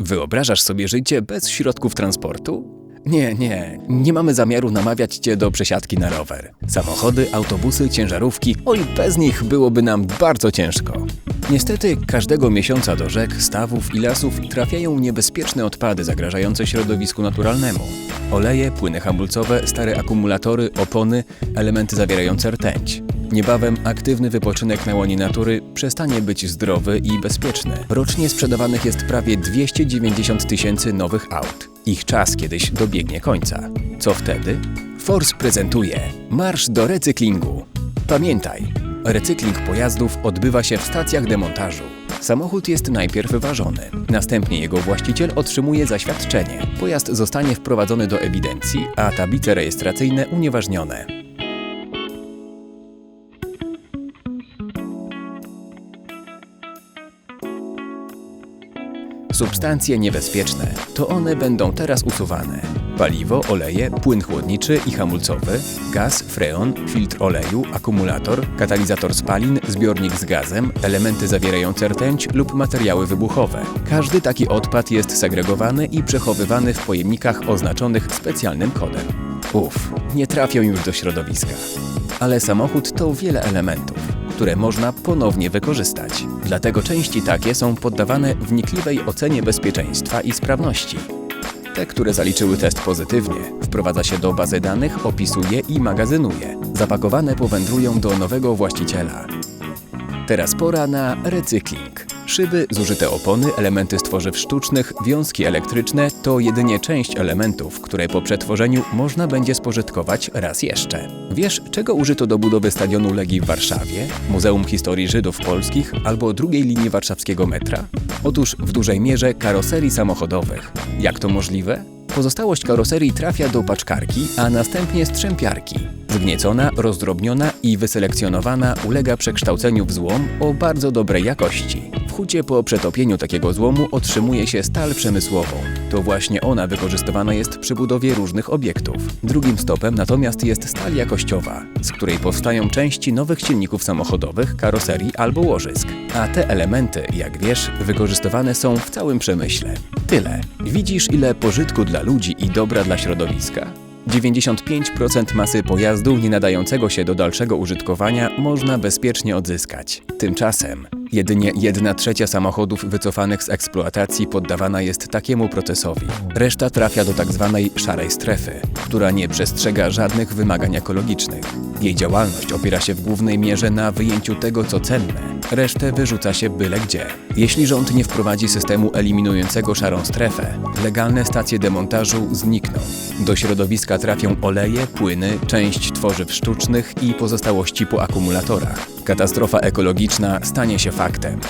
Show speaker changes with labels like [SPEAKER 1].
[SPEAKER 1] Wyobrażasz sobie życie bez środków transportu? Nie, nie, nie mamy zamiaru namawiać cię do przesiadki na rower. Samochody, autobusy, ciężarówki, oj, bez nich byłoby nam bardzo ciężko. Niestety, każdego miesiąca do rzek, stawów i lasów trafiają niebezpieczne odpady zagrażające środowisku naturalnemu. Oleje, płyny hamulcowe, stare akumulatory, opony, elementy zawierające rtęć. Niebawem aktywny wypoczynek na łonie natury przestanie być zdrowy i bezpieczny. Rocznie sprzedawanych jest prawie 290 tysięcy nowych aut. Ich czas kiedyś dobiegnie końca. Co wtedy? Force prezentuje Marsz do recyklingu. Pamiętaj, recykling pojazdów odbywa się w stacjach demontażu. Samochód jest najpierw ważony, następnie jego właściciel otrzymuje zaświadczenie. Pojazd zostanie wprowadzony do ewidencji, a tablice rejestracyjne unieważnione. Substancje niebezpieczne to one będą teraz usuwane. Paliwo, oleje, płyn chłodniczy i hamulcowy, gaz, freon, filtr oleju, akumulator, katalizator spalin, zbiornik z gazem, elementy zawierające rtęć lub materiały wybuchowe. Każdy taki odpad jest segregowany i przechowywany w pojemnikach oznaczonych specjalnym kodem. Uf, nie trafią już do środowiska. Ale samochód to wiele elementów które można ponownie wykorzystać. Dlatego części takie są poddawane wnikliwej ocenie bezpieczeństwa i sprawności. Te, które zaliczyły test pozytywnie, wprowadza się do bazy danych, opisuje i magazynuje. Zapakowane powędrują do nowego właściciela. Teraz pora na recykling. Szyby, zużyte opony, elementy z tworzyw sztucznych, wiązki elektryczne to jedynie część elementów, które po przetworzeniu można będzie spożytkować raz jeszcze. Wiesz, czego użyto do budowy stadionu Legii w Warszawie, Muzeum Historii Żydów Polskich albo drugiej linii warszawskiego metra? Otóż w dużej mierze karoserii samochodowych. Jak to możliwe? Pozostałość karoserii trafia do paczkarki, a następnie strzępiarki. Zgniecona, rozdrobniona i wyselekcjonowana ulega przekształceniu w złom o bardzo dobrej jakości. Hucie po przetopieniu takiego złomu otrzymuje się stal przemysłową. To właśnie ona wykorzystywana jest przy budowie różnych obiektów. Drugim stopem natomiast jest stal jakościowa, z której powstają części nowych silników samochodowych, karoserii albo łożysk. A te elementy, jak wiesz, wykorzystywane są w całym przemyśle. Tyle. Widzisz, ile pożytku dla ludzi i dobra dla środowiska? 95% masy pojazdu nie nadającego się do dalszego użytkowania można bezpiecznie odzyskać. Tymczasem jedynie 1 trzecia samochodów wycofanych z eksploatacji poddawana jest takiemu procesowi. Reszta trafia do tzw. szarej strefy, która nie przestrzega żadnych wymagań ekologicznych. Jej działalność opiera się w głównej mierze na wyjęciu tego, co cenne. Resztę wyrzuca się byle gdzie. Jeśli rząd nie wprowadzi systemu eliminującego szarą strefę, legalne stacje demontażu znikną. Do środowiska trafią oleje, płyny, część tworzyw sztucznych i pozostałości po akumulatorach. Katastrofa ekologiczna stanie się faktem.